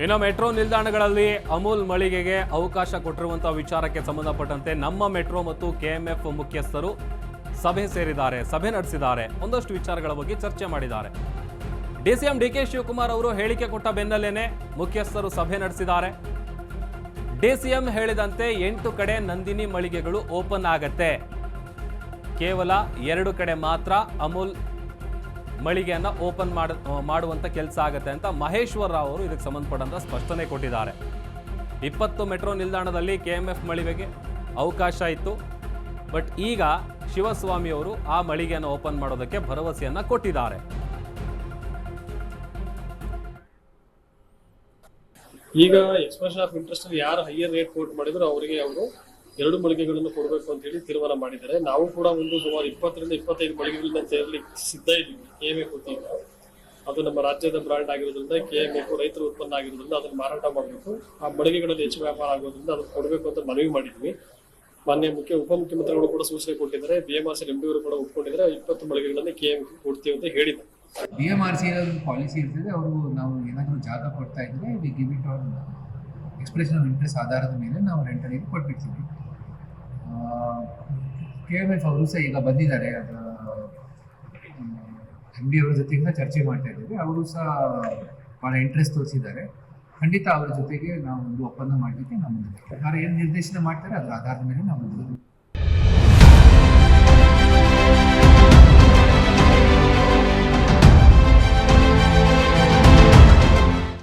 ಇನ್ನು ಮೆಟ್ರೋ ನಿಲ್ದಾಣಗಳಲ್ಲಿ ಅಮೂಲ್ ಮಳಿಗೆಗೆ ಅವಕಾಶ ಕೊಟ್ಟಿರುವಂತಹ ವಿಚಾರಕ್ಕೆ ಸಂಬಂಧಪಟ್ಟಂತೆ ನಮ್ಮ ಮೆಟ್ರೋ ಮತ್ತು ಕೆಎಂಎಫ್ ಮುಖ್ಯಸ್ಥರು ಸಭೆ ಸೇರಿದ್ದಾರೆ, ಸಭೆ ನಡೆಸಿದ್ದಾರೆ. ಒಂದಷ್ಟು ವಿಚಾರಗಳ ಬಗ್ಗೆ ಚರ್ಚೆ ಮಾಡಿದ್ದಾರೆ. ಡಿಸಿಎಂ ಡಿ ಕೆ ಶಿವಕುಮಾರ್ ಅವರು ಹೇಳಿಕೆ ಕೊಟ್ಟ ಬೆನ್ನಲ್ಲೇನೆ ಮುಖ್ಯಸ್ಥರು ಸಭೆ ನಡೆಸಿದ್ದಾರೆ. ಡಿಸಿಎಂ ಹೇಳಿದಂತೆ ಎಂಟು ಕಡೆ ನಂದಿನಿ ಮಳಿಗೆಗಳು ಓಪನ್ ಆಗತ್ತೆ. ಕೇವಲ ಎರಡು ಕಡೆ ಮಾತ್ರ ಅಮೂಲ್ ಮಳಿಗೆಯನ್ನ ಓಪನ್ ಮಾಡ ಮಾಡುವಂತ ಕೆಲಸ ಆಗುತ್ತೆ ಅಂತ ಮಹೇಶ್ವರ ರಾವ್ ಅವರು ಇದಕ್ಕೆ ಸಂಬಂಧಪಟ್ಟಂತ ಸ್ಪಷ್ಟನೆ ಕೊಟ್ಟಿದ್ದಾರೆ. ಇಪ್ಪತ್ತು ಮೆಟ್ರೋ ನಿಲ್ದಾಣದಲ್ಲಿ ಕೆ ಎಂ ಎಫ್ ಮಳಿಗೆಗೆ ಅವಕಾಶ ಇತ್ತು. ಬಟ್ ಈಗ ಶಿವಸ್ವಾಮಿ ಅವರು ಆ ಮಳಿಗೆಯನ್ನು ಓಪನ್ ಮಾಡೋದಕ್ಕೆ ಭರವಸೆಯನ್ನ ಕೊಟ್ಟಿದ್ದಾರೆ. ಈಗ ಎಕ್ಸ್ಪ್ರೆಷನ್ ಆಫ್ ಇಂಟ್ರೆಸ್ಟ್ ಯಾರು ಹೈಯರ್ ರೇಟ್ ಕೋಟ್ ಮಾಡಿದ್ರು ಅವರಿಗೆ ಅವರು ಎರಡು ಮಳಿಗೆಗಳನ್ನು ಕೊಡಬೇಕು ಅಂತ ಹೇಳಿ ತೀರ್ಮಾನ ಮಾಡಿದ್ದಾರೆ. ನಾವು ಕೂಡ ಒಂದು ಸುಮಾರು ಇಪ್ಪತ್ತರಿಂದ ಇಪ್ಪತ್ತೈದು ಮಳಿಗೆಗಳನ್ನ ಸೇರ್ಲಿಕ್ಕೆ ಸಿದ್ಧ ಇದ್ದೀವಿ. ಕೆ ಎಂ ಎ ವತಿಯಿಂದ ಅದು ನಮ್ಮ ರಾಜ್ಯದ ಬ್ರಾಂಡ್ ಆಗಿರೋದ್ರಿಂದ, ಕೆ ಎಂ ಎಫ್ ರೈತರ ಉತ್ಪನ್ನ ಆಗಿರೋದ್ರಿಂದ ಅದನ್ನು ಮಾರಾಟ ಮಾಡಬೇಕು. ಆ ಮಳಿಗೆಗಳಲ್ಲಿ ಹೆಚ್ಚು ವ್ಯಾಪಾರ ಆಗೋದ್ರಿಂದ ಅದನ್ನು ಕೊಡಬೇಕು ಅಂತ ಮನವಿ ಮಾಡಿದ್ವಿ. ಮಾನ್ಯ ಮುಖ್ಯ ಉಪಮುಖ್ಯಮಂತ್ರಿಗಳು ಕೂಡ ಸೂಚನೆ ಕೊಟ್ಟಿದ್ದಾರೆ. ಬಿ ಎಂ ಆರ್ ಸಿ ಎಂಬಿಯವರು ಕೂಡ ಒಪ್ಕೊಂಡಿದ್ದಾರೆ ಇಪ್ಪತ್ತು ಮಳಿಗೆಗಳಲ್ಲಿ ಕೆ ಎಂ ಕೊಡ್ತೀವಿ ಅಂತ ಹೇಳಿದ್ದಾರೆ. B M R C policy ಇರ್ತದೆ. ಅವರು ನಾವು ಏನಾದರೂ ಜಾಗ ಕೊಡ್ತಾ ಇದ್ರೆ ಎಕ್ಸ್ಪ್ರೆಷನ್ ಆಫ್ ಇಂಟ್ರೆಸ್ಟ್ ಆಧಾರದ ಮೇಲೆ ನಾವು ರೆಂಟಲಿಗೆ ಕೊಟ್ಬಿಡ್ತೀವಿ. ಕೆ ಎಂ ಎಫ್ ಅವರು ಸಹ ಈಗ ಬಂದಿದ್ದಾರೆ. ಅದು ಎಂ ಡಿ ಅವ್ರ ಜೊತೆಗೆ ಚರ್ಚೆ ಮಾಡ್ತಾ ಇದ್ದೀವಿ. ಅವರು ಸಹ ಭಾಳ ಇಂಟ್ರೆಸ್ಟ್ ತೋರಿಸಿದ್ದಾರೆ. ಖಂಡಿತ ಅವರ ಜೊತೆಗೆ ನಾವು ಒಂದು ಒಪ್ಪಂದ ಮಾಡಲಿಕ್ಕೆ ನಾವು ಸರ್ಕಾರ ಏನು ನಿರ್ದೇಶನ ಮಾಡ್ತಾರೆ ಅದರ ಆಧಾರದ ಮೇಲೆ ನಾವು